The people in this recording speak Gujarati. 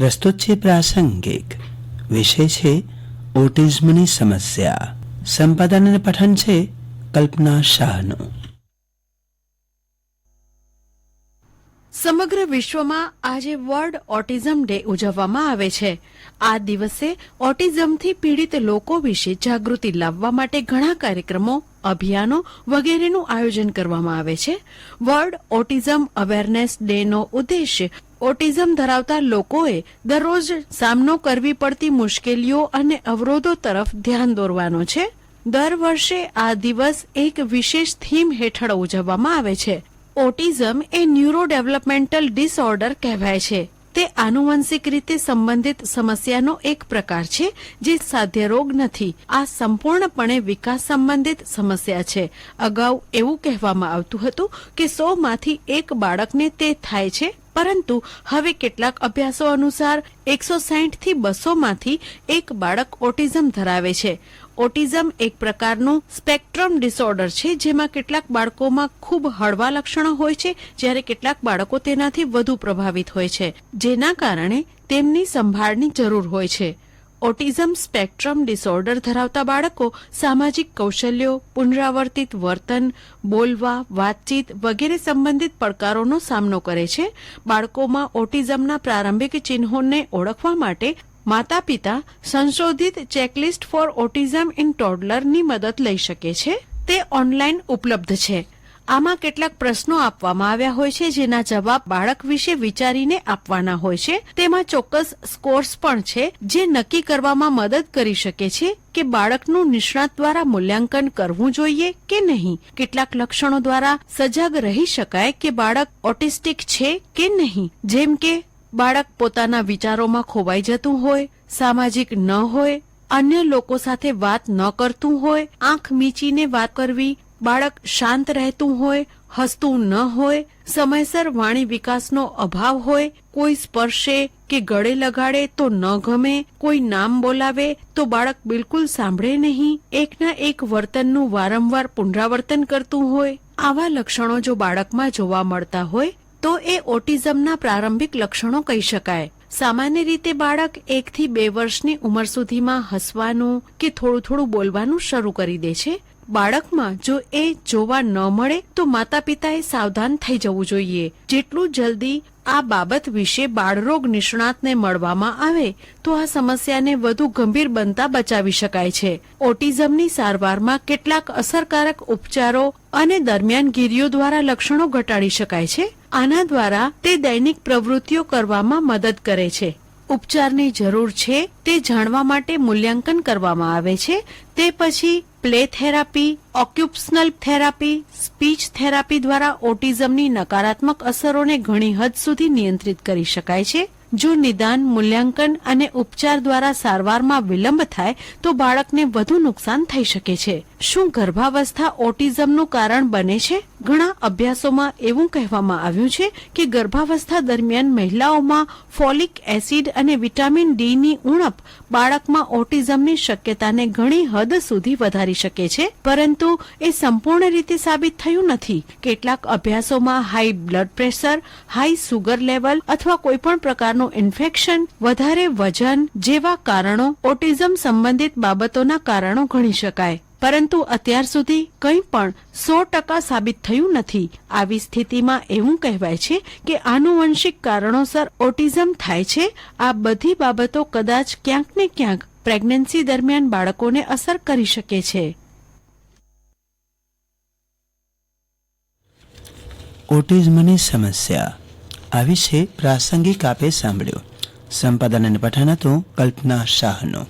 પ્રસ્તુત છે પ્રાસંગિક વિષય છે ઓટિઝમની સમસ્યા સંપાદન અને પઠન છે કલ્પના શાહનું સમગ્ર વિશ્વમાં આજે વર્લ્ડ ઓટિઝમ ડે ઉજવવામાં આવે છે. આ દિવસે ઓટિઝમથી પીડિત લોકો વિશે જાગૃતિ લાવવા માટે ઘણા કાર્યક્રમો, અભિયાનો વગેરેનું આયોજન કરવામાં આવે છે. વર્લ્ડ ઓટિઝમ અવેરનેસ ડેનો ઉદ્દેશ્ય ઓટિઝમ ધરાવતા લોકોએ દરરોજ સામનો કરવી પડતી મુશ્કેલીઓ અને અવરોધો તરફ ધ્યાન દોરવાનો છે. દર વર્ષે આ દિવસ એક વિશેષ થીમ હેઠળ ઉજવવામાં આવે છે. ઓટિઝમ એ ન્યુરો ડેવલપમેન્ટલ ડિસઓર્ડર કહેવાય છે. તે આનુવંશિક રીતે સંબંધિત સમસ્યાનો એક પ્રકાર છે જે સાધ્ય રોગ નથી. આ સંપૂર્ણપણે વિકાસ સંબંધિત સમસ્યા છે. અગાઉ એવું કહેવામાં આવતું હતું કે સો માંથી એક બાળકને તે થાય છે પરંતુ હવે કેટલાક અભ્યાસો અનુસાર એકસો થી બસો માંથી એક બાળક ઓટિઝમ ધરાવે છે. ઓટિઝમ એક પ્રકારનું સ્પેક્ટ્રમ ડિસઓર્ડર છે, જેમાં કેટલાક બાળકોમાં ખૂબ હળવા લક્ષણો હોય છે, જ્યારે કેટલાક બાળકો તેનાથી વધુ પ્રભાવિત હોય છે, જેના કારણે તેમની સંભાળની જરૂર હોય છે. ઓટિઝમ સ્પેક્ટ્રમ ડિસઓર્ડર ધરાવતા બાળકો સામાજિક કૌશલ્યો, પુનરાવર્તિત વર્તન, બોલવા, વાતચીત વગેરે સંબંધિત પડકારોનો સામનો કરે છે. બાળકોમાં ઓટિઝમના પ્રારંભિક ચિહ્નોને ઓળખવા માટે માતા પિતા સંશોધિત ચેકલિસ્ટ ફોર ઓટિઝમ ઇન ટોડલરની મદદ લઈ શકે છે. તે ઓનલાઈન ઉપલબ્ધ છે. આમાં કેટલાક પ્રશ્નો આપવામાં આવ્યા હોય છે, જેના જવાબ બાળક વિશે વિચારીને આપવાના હોય છે. તેમાં ચોક્કસ સ્કોર્સ પણ છે, જે નક્કી કરવામાં મદદ કરી શકે છે કે બાળકનું નિષ્ણાત દ્વારા મૂલ્યાંકન કરવું જોઈએ કે નહીં. કેટલાક લક્ષણો દ્વારા સજાગ રહી શકાય કે બાળક ઓટિસ્ટિક છે કે નહીં. જેમ કે, બાળક પોતાના વિચારોમાં ખોવાઈ જતું હોય, સામાજિક ન હોય, અન્ય લોકો સાથે વાત ન કરતું હોય, આંખ મીચીને વાત કરવી બાળક શાંત રહેતું હોય, હસતું ન હોય, સમયસર વાણી વિકાસનો અભાવ હોય, કોઈ સ્પર્શે કે ગળે લગાડે તો ન ગમે, કોઈ નામ બોલાવે તો બાળક બિલકુલ સાંભળે નહીં. એકના એક વર્તનનું વારંવાર પુનરાવર્તન કરતું હોય, આવા લક્ષણો જો બાળકમાં જોવા મળતા હોય, તો એ ઓટિઝમના પ્રારંભિક લક્ષણો કહી શકાય. સામાન્ય રીતે બાળક એક થી બે વર્ષની ઉંમર સુધીમાં હસવાનું કે થોડું થોડું બોલવાનું શરૂ કરી દે છે બાળકમાં જો એ જોવા ન મળે, તો માતા પિતાએ સાવધાન થઈ જવું જોઈએ. જેટલું જલ્દી આ બાબત વિશે બાળરોગ નિષ્ણાતને મળવામાં આવે, તો આ સમસ્યાને વધુ ગંભીર બનતા બચાવી શકાય છે. ઓટિઝમની સારવારમાં કેટલાક અસરકારક ઉપચારો અને દરમિયાનગીરીઓ દ્વારા લક્ષણો ઘટાડી શકાય છે. આના દ્વારા તે દૈનિક પ્રવૃત્તિઓ કરવામાં મદદ કરે છે. ઉપચારની જરૂર છે તે જાણવા માટે મૂલ્યાંકન કરવામાં આવે છે. તે પછી play therapy, occupational therapy, speech therapy દ્વારા ઓટિઝમની નકારાત્મક અસરોને ઘણી હદ સુધી નિયંત્રિત કરી શકાય છે. જો નિદાન, મૂલ્યાંકન અને ઉપચાર દ્વારા સારવારમાં વિલંબ થાય, તો બાળકને વધુ નુકસાન થઈ શકે છે. શું ગર્ભાવસ્થા ઓટિઝમનું કારણ બને છે? ઘણા અભ્યાસોમાં એવું કહેવામાં આવ્યું છે કે ગર્ભાવસ્થા દરમિયાન મહિલાઓમાં ફોલિક એસિડ અને વિટામિન ડીની ઉણપ બાળકમાં ઓટિઝમની શક્યતાને ઘણી હદ સુધી વધારી શકે છે. પરંતુ એ સંપૂર્ણ રીતે સાબિત થયું નથી. કેટલાક અભ્યાસોમાં high blood pressure, high sugar level અથવા કોઈપણ પ્રકારનું ઇન્ફેક્શન, વધારે વજન જેવા કારણો ઓટિઝમ સંબંધિત બાબતોના કારણો ગણી શકાય. પરંતુ અત્યાર સુધી કંઈ પણ સો ટકા સાબિત થયું નથી. આવી સ્થિતિમાં એવું કહેવાય છે કે આનુવંશિક કારણોસર ઓટિઝમ થાય છે. આ બધી બાબતો કદાચ ક્યાંક ને ક્યાંક પ્રેગ્નન્સી દરમિયાન બાળકોને અસર કરી શકે છે. ઓટિઝમની સમસ્યા. આ વિશે પ્રાસંગિક આપે સાંભળ્યું. સંપાદન અને પઠન હતું કલ્પના શાહનું.